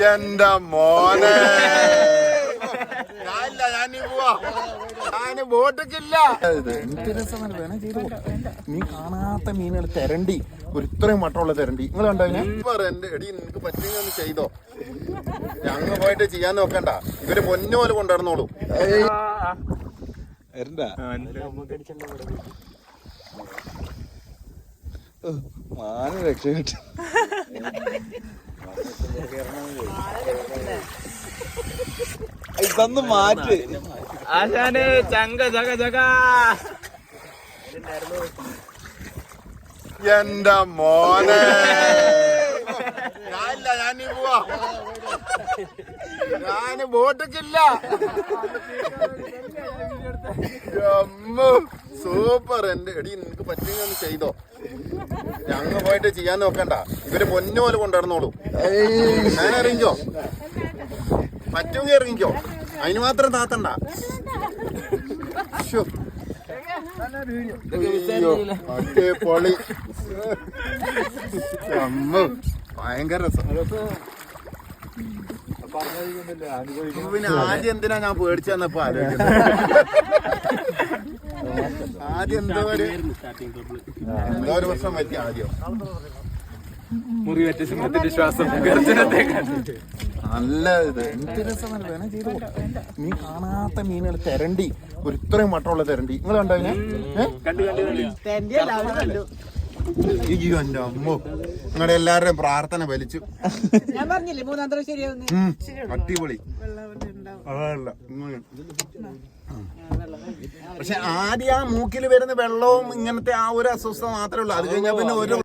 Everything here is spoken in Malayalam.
എന്റെ മോനെ. ഞാനില്ല ഞാനീ പോവാ. ഞാൻ ബോട്ടൊക്കില്ല. എന്ത് രസമാണ് വേണം ചെയ്തു നീ കാണാത്ത മീനുകൾ തെരണ്ടി. ഒരു ഇത്രയും മട്ടമുള്ള തെരണ്ടി. നിങ്ങൾ കണ്ടോ ഞാൻ എന്റെ എടി നിനക്ക് പറ്റുന്ന ഒന്ന് ചെയ്തോ. ഞങ്ങൾ പോയിട്ട് ചെയ്യാൻ നോക്കണ്ട. ഇവർ പൊന്നു പോലെ കൊണ്ടുവരണോളൂ മാന രക്ഷപ്പെട്ടു. ഇതൊന്ന് മാറ്റി. ആശാന് ചങ്ക ചക ചക. എന്റെ മോനെ. ഞാനില്ല ഞാനീ പോവാ. ഞാൻ ബോട്ടൊക്കില്ല. സൂപ്പർ. എന്റെ എടി നിനക്ക് പറ്റുമെങ്കിൽ ഒന്ന് ചെയ്തോ. ഞങ്ങൾ പോയിട്ട് ചെയ്യാൻ നോക്കണ്ട. ഇവർ പൊന്നു പോലെ കൊണ്ടുവരണോളൂ ഞാൻ ഇറങ്ങിക്കോ പറ്റുമെങ്കിൽ ഇറങ്ങിക്കോ അതിന് മാത്രം താത്തണ്ട. പൊളി ഭയങ്കര പിന്നെ ആദ്യം എന്തിനാ ഞാൻ പേടിച്ചെന്നപ്പോ ആലോചിക്കുന്നത് ആദ്യം എന്തോ ഒരു എന്തോ ഒരു പറ്റി ആദ്യം. മുറിവറ്റ സിംഹത്തിന്റെ ശ്വാസം ഗർജനത്തെ നല്ല ഇത്. എന്ത് രസമാണ് വേണം ചെയ്ത് നീ കാണാത്ത മീനുകൾ തെരണ്ടി. ഒരു ഇത്രയും മട്ടമുള്ള തെരണ്ടി. നിങ്ങൾ കണ്ടോ എന്റെ അമ്മോ. നിങ്ങളുടെ എല്ലാവരുടെയും പ്രാർത്ഥന വലിച്ചു ഞാൻ പറഞ്ഞില്ലേ മൂന്നാം തരം ശരിയാവുന്നു? ഉം, അടിപൊളി. അതല്ല. പക്ഷെ ആദ്യം ആ മൂക്കിൽ വരുന്ന വെള്ളവും ഇങ്ങനത്തെ ആ ഒരു അസ്വസ്ഥത മാത്രമേ ഉള്ളൂ. അത് കഴിഞ്ഞാൽ പിന്നെ ഒരു